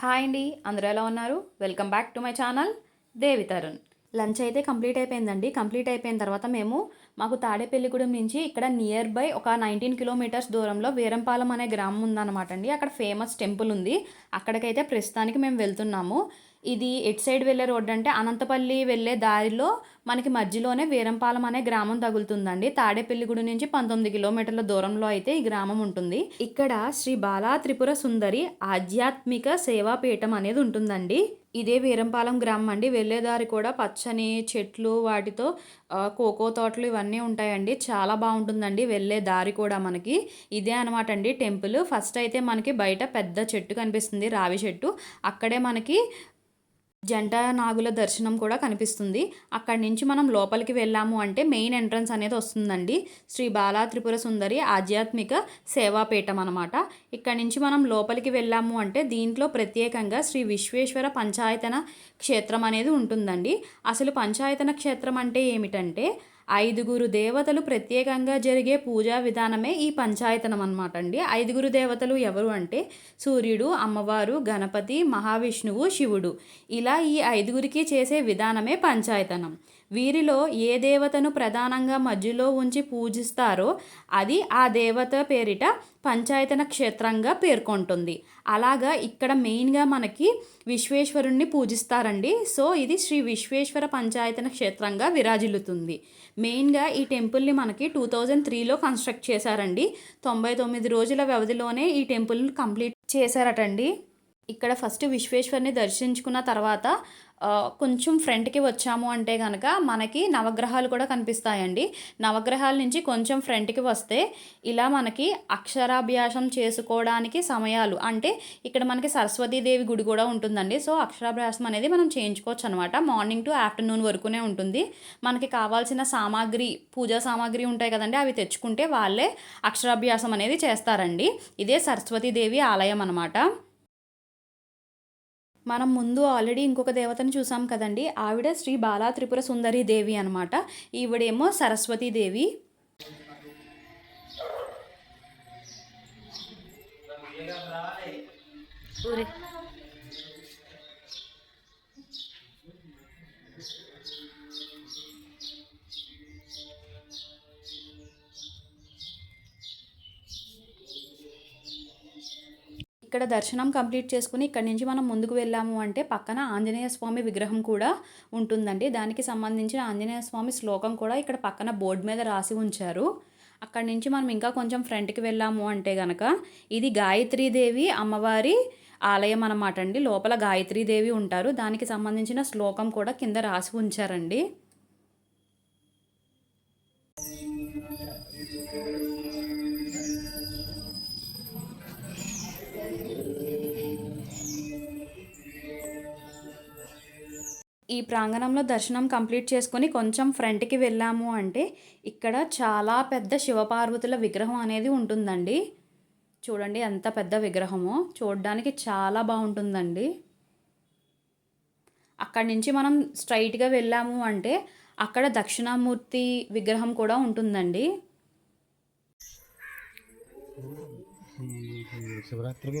Hi అండి అందరూ ఎలా ఉన్నారు? Welcome back to my channel Devi Tarun. Lunch అయితే కంప్లీట్ అయిపోయిందండి. కంప్లీట్ అయిపోయిన తర్వాత మేము మాకు తాడేపల్లిగూడెం నుంచి ఇక్కడ నియర్ బై ఒక నైన్టీన్ కిలోమీటర్స్ దూరంలో వీరంపాలెం అనే గ్రామం ఉందన్నమాట అండి అక్కడ ఫేమస్ టెంపుల్ ఉంది. అక్కడికైతే ప్రస్తుతానికి మేము వెళ్తున్నాము. ఇది ఎట్ సైడ్ వెళ్ళే రోడ్డు అంటే అనంతపల్లి వెళ్ళే దారిలో మనకి మధ్యలోనే వీరంపాలెం అనే గ్రామం తగులుతుందండి. తాడేపల్లిగూడి నుంచి పంతొమ్మిది కిలోమీటర్ల దూరంలో అయితే ఈ గ్రామం ఉంటుంది. ఇక్కడ శ్రీ బాలా త్రిపుర సుందరి ఆధ్యాత్మిక సేవాపీఠం అనేది ఉంటుందండి. ఇదే వీరంపాలెం గ్రామం అండి. వెళ్ళేదారి కూడా పచ్చని చెట్లు వాటితో కోకో తోటలు ఇవన్నీ ఉంటాయండి. చాలా బాగుంటుందండి వెళ్ళే దారి కూడా మనకి. ఇదే అనమాట అండి టెంపుల్. ఫస్ట్ అయితే మనకి బయట పెద్ద చెట్టు కనిపిస్తుంది రావి చెట్టు. అక్కడే మనకి జంట నాగుల దర్శనం కూడా కనిపిస్తుంది. అక్కడి నుంచి మనం లోపలికి వెళ్ళాము అంటే మెయిన్ ఎంట్రన్స్ అనేది వస్తుందండి. శ్రీ బాలా త్రిపుర సుందరి ఆధ్యాత్మిక సేవాపీఠం అనమాట ఇక్కడి నుంచి మనం లోపలికి వెళ్ళాము అంటే దీంట్లో ప్రత్యేకంగా శ్రీ విశ్వేశ్వర పంచాయతన క్షేత్రం అనేది ఉంటుందండి. అసలు పంచాయతన క్షేత్రం అంటే ఏమిటంటే ఐదుగురు దేవతలు ప్రత్యేకంగా జరిగే పూజా విధానమే ఈ పంచాయతనం అనమాట అండి ఐదుగురు దేవతలు ఎవరు అంటే సూర్యుడు అమ్మవారు గణపతి మహావిష్ణువు శివుడు. ఇలా ఈ ఐదుగురికి చేసే విధానమే పంచాయతనం. వీరిలో ఏ దేవతను ప్రధానంగా మధ్యలో ఉంచి పూజిస్తారో అది ఆ దేవత పేరిట పంచాయతన క్షేత్రంగా పేర్కొంటుంది. అలాగా ఇక్కడ మెయిన్గా మనకి విశ్వేశ్వరుణ్ణి పూజిస్తారండి. సో ఇది శ్రీ విశ్వేశ్వర పంచాయతన క్షేత్రంగా విరాజిల్లుతుంది. మెయిన్గా ఈ టెంపుల్ని మనకి టూ థౌజండ్ త్రీలో కన్స్ట్రక్ట్ చేశారండి. తొంభై తొమ్మిది రోజుల వ్యవధిలోనే ఈ టెంపుల్ని కంప్లీట్ చేశారటండి. ఇక్కడ ఫస్ట్ విశ్వేశ్వరిని దర్శించుకున్న తర్వాత కొంచెం ఫ్రంట్కి వచ్చాము అంటే కనుక మనకి నవగ్రహాలు కూడా కనిపిస్తాయండి. నవగ్రహాల నుంచి కొంచెం ఫ్రంట్కి వస్తే ఇలా మనకి అక్షరాభ్యాసం చేసుకోవడానికి సమయాలు అంటే ఇక్కడ మనకి సరస్వతీదేవి గుడి కూడా ఉంటుందండి. సో అక్షరాభ్యాసం అనేది మనం చేయించుకోవచ్చు అనమాట మార్నింగ్ టు ఆఫ్టర్నూన్ వరకునే ఉంటుంది. మనకి కావాల్సిన సామాగ్రి పూజా సామాగ్రి ఉంటాయి కదండి అవి తెచ్చుకుంటే వాళ్ళే అక్షరాభ్యాసం అనేది చేస్తారండి. ఇదే సరస్వతీదేవి ఆలయం అనమాట మనం ముందు ఆల్రెడీ ఇంకొక దేవతను చూసాం కదండి. ఆవిడ శ్రీ బాలా త్రిపుర సుందరి దేవి అనమాట ఈవిడేమో సరస్వతీ దేవి. ఇక్కడ దర్శనం కంప్లీట్ చేసుకుని ఇక్కడ నుంచి మనం ముందుకు వెళ్ళాము అంటే పక్కన ఆంజనేయ స్వామి విగ్రహం కూడా ఉంటుందండి. దానికి సంబంధించిన ఆంజనేయ స్వామి శ్లోకం కూడా ఇక్కడ పక్కన బోర్డు మీద రాసి ఉంచారు. అక్కడి నుంచి మనం ఇంకా కొంచెం ఫ్రంట్కి వెళ్ళాము అంటే గనక ఇది గాయత్రీదేవి అమ్మవారి ఆలయం అన్నమాట అండి. లోపల గాయత్రీదేవి ఉంటారు. దానికి సంబంధించిన శ్లోకం కూడా కింద రాసి ఉంచారండి. ఈ ప్రాంగణంలో దర్శనం కంప్లీట్ చేసుకొని కొంచెం ఫ్రంట్కి వెళ్ళాము అంటే ఇక్కడ చాలా పెద్ద శివపార్వతుల విగ్రహం అనేది ఉంటుందండి. చూడండి ఎంత పెద్ద విగ్రహమో. చూడడానికి చాలా బాగుంటుందండి. అక్కడి నుంచి మనం స్ట్రైట్గా వెళ్ళాము అంటే అక్కడ దక్షిణామూర్తి విగ్రహం కూడా ఉంటుందండి. శివరాత్రికి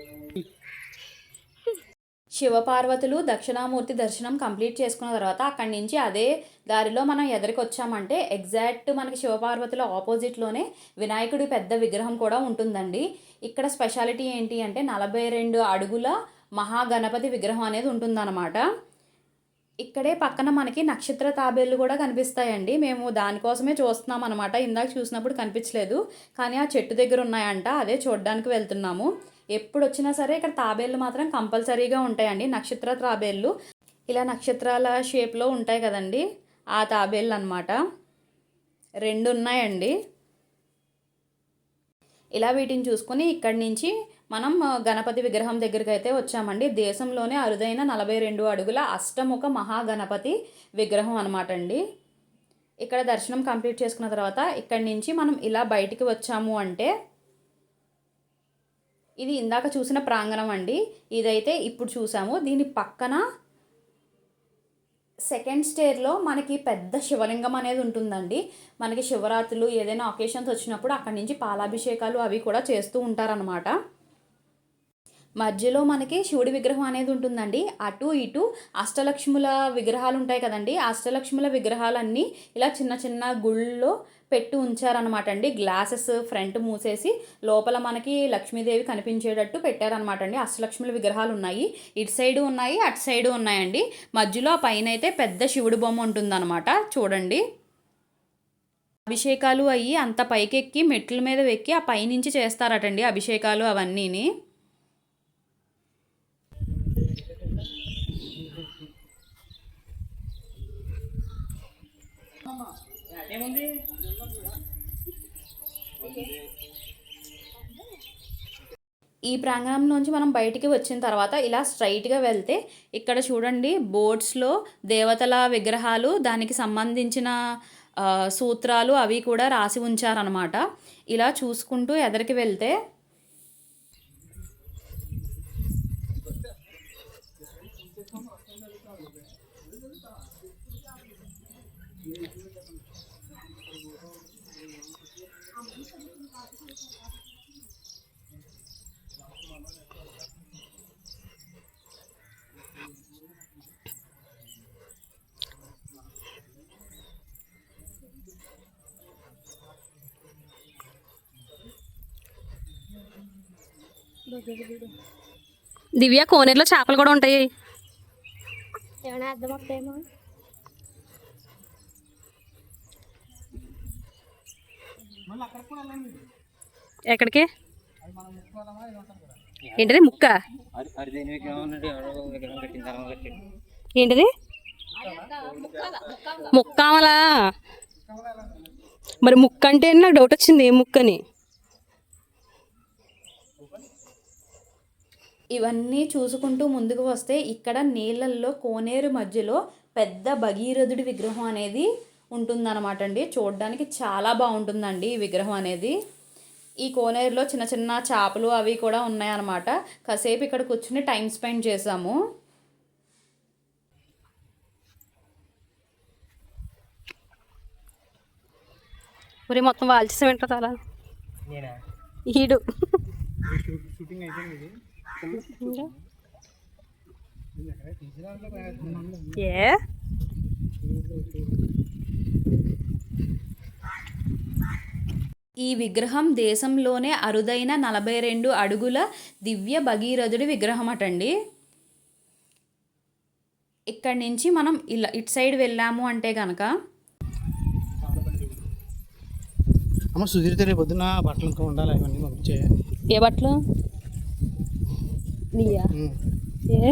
శివపార్వతులు దక్షిణామూర్తి దర్శనం కంప్లీట్ చేసుకున్న తర్వాత అక్కడి నుంచి అదే దారిలో మనం ఎదరికి వచ్చామంటే ఎగ్జాక్ట్ మనకి శివపార్వతుల ఆపోజిట్లోనే వినాయకుడి పెద్ద విగ్రహం కూడా ఉంటుందండి. ఇక్కడ స్పెషాలిటీ ఏంటి అంటే నలభై రెండు అడుగుల మహాగణపతి విగ్రహం అనేది ఉంటుందన్నమాట. ఇక్కడే పక్కన మనకి నక్షత్ర తాబేళ్ళు కూడా కనిపిస్తాయండి. మేము దానికోసమే చూస్తున్నాం అనమాట ఇందాక చూసినప్పుడు కనిపించలేదు. కానీ ఆ చెట్టు దగ్గర ఉన్నాయంట. అదే చూడడానికి వెళ్తున్నాము. ఎప్పుడు వచ్చినా సరే ఇక్కడ తాబేళ్ళు మాత్రం కంపల్సరీగా ఉంటాయండి. నక్షత్ర తాబేళ్ళు ఇలా నక్షత్రాల షేప్లో ఉంటాయి కదండి. ఆ తాబేళ్ళు అనమాట రెండు ఉన్నాయండి ఇలా వీటిని చూసుకుని ఇక్కడి నుంచి మనం గణపతి విగ్రహం దగ్గరికి అయితే వచ్చామండి. దేశంలోనే అరుదైన నలభై రెండు అడుగుల అష్టముఖ మహాగణపతి విగ్రహం అనమాట అండి ఇక్కడ దర్శనం కంప్లీట్ చేసుకున్న తర్వాత ఇక్కడి నుంచి మనం ఇలా బయటికి వచ్చాము అంటే ఇది ఇందాక చూసిన ప్రాంగణం అండి. ఇదైతే ఇప్పుడు చూసాము. దీని పక్కన సెకండ్ స్టేర్లో మనకి పెద్ద శివలింగం అనేది ఉంటుందండి. మనకి శివరాత్రులు ఏదైనా ఒకేషన్స్ వచ్చినప్పుడు అక్కడి నుంచి పాలాభిషేకాలు అవి కూడా చేస్తూ ఉంటారనమాట మధ్యలో మనకి శివుడి విగ్రహం అనేది ఉంటుందండి. అటు ఇటు అష్టలక్ష్ముల విగ్రహాలు ఉంటాయి కదండి. అష్టలక్ష్ముల విగ్రహాలన్నీ ఇలా చిన్న చిన్న గుళ్ళో పెట్టి ఉంచారనమాట అండి గ్లాసెస్ ఫ్రంట్ మూసేసి లోపల మనకి లక్ష్మీదేవి కనిపించేటట్టు పెట్టారనమాట అండి అష్టలక్ష్ముల విగ్రహాలు ఉన్నాయి. ఇటు సైడ్ ఉన్నాయి అటు సైడ్ ఉన్నాయండి. మధ్యలో ఆ పైన అయితే పెద్ద శివుడు బొమ్మ ఉంటుందన్నమాట. చూడండి. అభిషేకాలు అయ్యి అంత పైకెక్కి మెట్ల మీద ఎక్కి ఆ పైనుంచి చేస్తారటండి అభిషేకాలు అవన్నీని. ఏముంది? ఈ ప్రాంగణం నుంచి మనం బయటికి వచ్చిన తర్వాత ఇలా స్ట్రైట్గా వెళ్తే ఇక్కడ చూడండి బోట్స్లో దేవతల విగ్రహాలు దానికి సంబంధించిన సూత్రాలు అవి కూడా రాసి ఉంచారనమాట ఇలా చూసుకుంటూ ఎదరికి వెళ్తే దివ్య కోనేరులో చేపలు కూడా ఉంటాయి ఏమైనా అర్థం ఎక్కడికి? ఏంటిది? ముక్క? ఏంటిది? ముక్కామలా? మరి ముక్క అంటే నాకు డౌట్ వచ్చింది ఏ ముక్కని? ఇవన్నీ చూసుకుంటూ ముందుకు వస్తే ఇక్కడ నీళ్ళల్లో కోనేరు మధ్యలో పెద్ద భగీరథుడి విగ్రహం అనేది ఉంటుందన్నమాట అండి చూడడానికి చాలా బాగుంటుందండి ఈ విగ్రహం అనేది. ఈ కోనేరులో చిన్న చిన్న చేపలు అవి కూడా ఉన్నాయన్నమాట. కాసేపు ఇక్కడ కూర్చుని టైం స్పెండ్ చేసాము. మరి మొత్తం వాల్చేసి వింటారు అలా నేనా? ఈడు. ఏ? ఈ విగ్రహం దేశంలోనే అరుదైన నలభై రెండు అడుగుల దివ్య భగీరథుడి విగ్రహం అటండి ఇక్కడి నుంచి మనం ఇలా ఇటు సైడ్ వెళ్ళాము అంటే కనుక అమ్మ రేపు పొద్దున బట్టలు ఇంకా ఉండాలి? ఇవన్నీ పంపించే ఏ బట్టలు? నీయా? ఏ?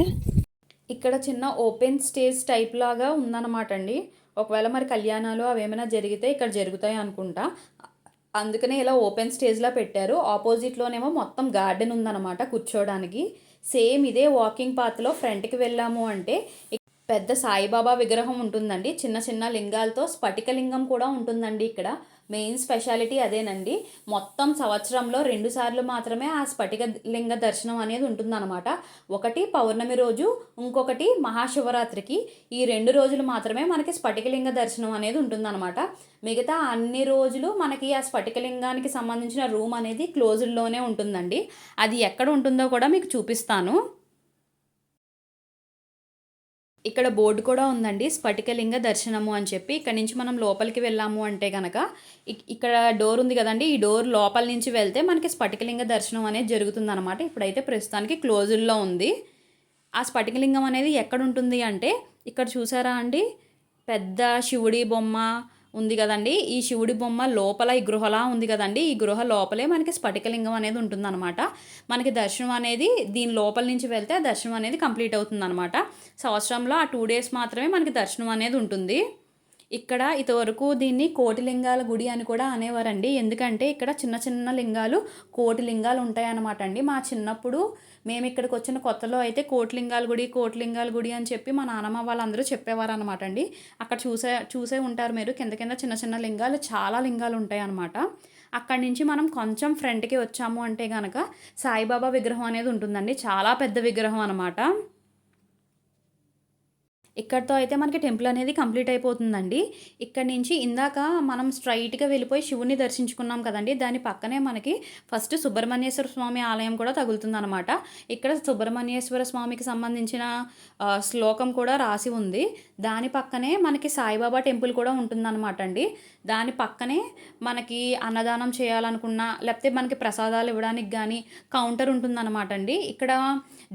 ఇక్కడ చిన్న ఓపెన్ స్టేజ్ టైప్ లాగా ఉందన్నమాట అండి ఒకవేళ మరి కళ్యాణాలు అవేమైనా జరిగితే ఇక్కడ జరుగుతాయి అనుకుంటా. అందుకనే ఇలా ఓపెన్ స్టేజ్లో పెట్టారు. ఆపోజిట్లోనేమో మొత్తం గార్డెన్ ఉందన్నమాట కూర్చోడానికి. సేమ్ ఇదే వాకింగ్ పాత్లో ఫ్రంట్కి వెళ్ళాము అంటే పెద్ద సాయిబాబా విగ్రహం ఉంటుందండి. చిన్న చిన్న లింగాలతో స్ఫటిక లింగం కూడా ఉంటుందండి ఇక్కడ. మెయిన్ స్పెషాలిటీ అదేనండి. మొత్తం సంవత్సరంలో రెండు సార్లు మాత్రమే ఆ స్ఫటిక లింగ దర్శనం అనేది ఉంటుందన్నమాట. ఒకటి పౌర్ణమి రోజు ఇంకొకటి మహాశివరాత్రికి. ఈ రెండు రోజులు మాత్రమే మనకి స్ఫటికలింగ దర్శనం అనేది ఉంటుందన్నమాట. మిగతా అన్ని రోజులు మనకి ఆ స్ఫటికలింగానికి సంబంధించిన రూమ్ అనేది క్లోజ్డ్లోనే ఉంటుందండి. అది ఎక్కడ ఉంటుందో కూడా మీకు చూపిస్తాను. ఇక్కడ బోర్డు కూడా ఉందండి స్ఫటికలింగ దర్శనము అని చెప్పి. ఇక్కడ నుంచి మనం లోపలికి వెళ్ళాము అంటే కనుక ఇక్కడ డోర్ ఉంది కదండి ఈ డోర్ లోపల నుంచి వెళ్తే మనకి స్ఫటికలింగ దర్శనం అనేది జరుగుతుంది అనమాట ఇప్పుడైతే ప్రస్తుతానికి క్లోజుల్లో ఉంది. ఆ స్ఫటికలింగం అనేది ఎక్కడ ఉంటుంది అంటే ఇక్కడ చూసారా అండి పెద్ద శివుడి బొమ్మ ఉంది కదండి. ఈ శివుడి బొమ్మ లోపల ఈ గృహలా ఉంది కదండి. ఈ గృహ లోపలే మనకి స్ఫటికలింగం అనేది ఉంటుందన్నమాట. మనకి దర్శనం అనేది దీని లోపల నుంచి వెళ్తే ఆ దర్శనం అనేది కంప్లీట్ అవుతుందన్నమాట. సంవత్సరంలో ఆ టూ డేస్ మాత్రమే మనకి దర్శనం అనేది ఉంటుంది. ఇక్కడ ఇంతవరకు దీన్ని కోటిలింగాల గుడి అని కూడా అనేవారండి. ఎందుకంటే ఇక్కడ చిన్న చిన్న లింగాలు కోటి లింగాలు ఉంటాయన్నమాట అండి. మా చిన్నప్పుడు మేము ఇక్కడికి వచ్చిన కొత్తలో అయితే కోటిలింగాల గుడి కోటిలింగాల గుడి అని చెప్పి మా నాన్నమ్మ వాళ్ళందరూ చెప్పేవారు అనమాట అండి. అక్కడ చూసే చూసే ఉంటారు మీరు. కింద కింద చిన్న చిన్న లింగాలు చాలా లింగాలు ఉంటాయి అన్నమాట అక్కడి నుంచి మనం కొంచెం ఫ్రంట్కి వచ్చాము అంటే కనుక సాయిబాబా విగ్రహం అనేది ఉంటుందండి. చాలా పెద్ద విగ్రహం అనమాట ఇక్కడితో అయితే మనకి టెంపుల్ అనేది కంప్లీట్ అయిపోతుందండి. ఇక్కడ నుంచి ఇందాక మనం స్ట్రైట్గా వెళ్ళిపోయి శివుని దర్శించుకున్నాం కదండి. దాని పక్కనే మనకి ఫస్ట్ సుబ్రహ్మణ్యేశ్వర స్వామి ఆలయం కూడా తగులుతుందనమాట ఇక్కడ సుబ్రహ్మణ్యేశ్వర స్వామికి సంబంధించిన శ్లోకం కూడా రాసి ఉంది. దాని పక్కనే మనకి సాయిబాబా టెంపుల్ కూడా ఉంటుందన్నమాట అండి దాని పక్కనే మనకి అన్నదానం చేయాలనుకున్నా లేకపోతే మనకి ప్రసాదాలు ఇవ్వడానికి కానీ కౌంటర్ ఉంటుందన్నమాట అండి ఇక్కడ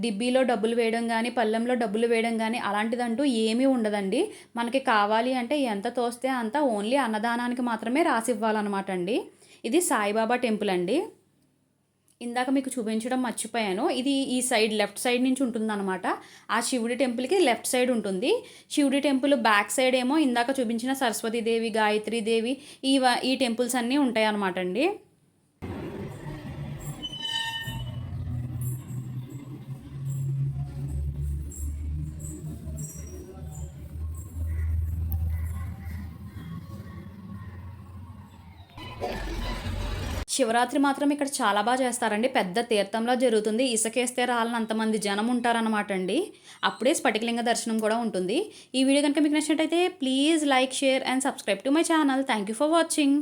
డిబ్బీలో డబ్బులు వేయడం కానీ పళ్ళెంలో డబ్బులు వేయడం కానీ అలాంటిదంటూ ఏమీ ఉండదండి. మనకి కావాలి అంటే ఎంత తోస్తే అంత ఓన్లీ అన్నదానానికి మాత్రమే రాసి ఇవ్వాలన్నమాట అండి ఇది సాయిబాబా టెంపుల్ అండి. ఇందాక మీకు చూపించడం మర్చిపోయాను. ఇది ఈ సైడ్ లెఫ్ట్ సైడ్ నుంచి ఉంటుందన్నమాట. ఆ శివుడి టెంపుల్కి లెఫ్ట్ సైడ్ ఉంటుంది. శివుడి టెంపుల్ బ్యాక్ సైడ్ ఏమో ఇందాక చూపించిన సరస్వతీదేవి గాయత్రీదేవి ఈ ఈ టెంపుల్స్ అన్నీ ఉంటాయి అన్నమాట అండి శివరాత్రి మాత్రం ఇక్కడ చాలా బాగా చేస్తారండి. పెద్ద తీర్థంలో జరుగుతుంది. ఇసుకేస్తే రాలని అంతమంది జనం ఉంటారనమాట అండి. అప్పుడే స్ఫటికలింగ దర్శనం కూడా ఉంటుంది. ఈ వీడియో కనుక మీకు నచ్చినట్టయితే please like share and subscribe to my channel. Thank you for watching.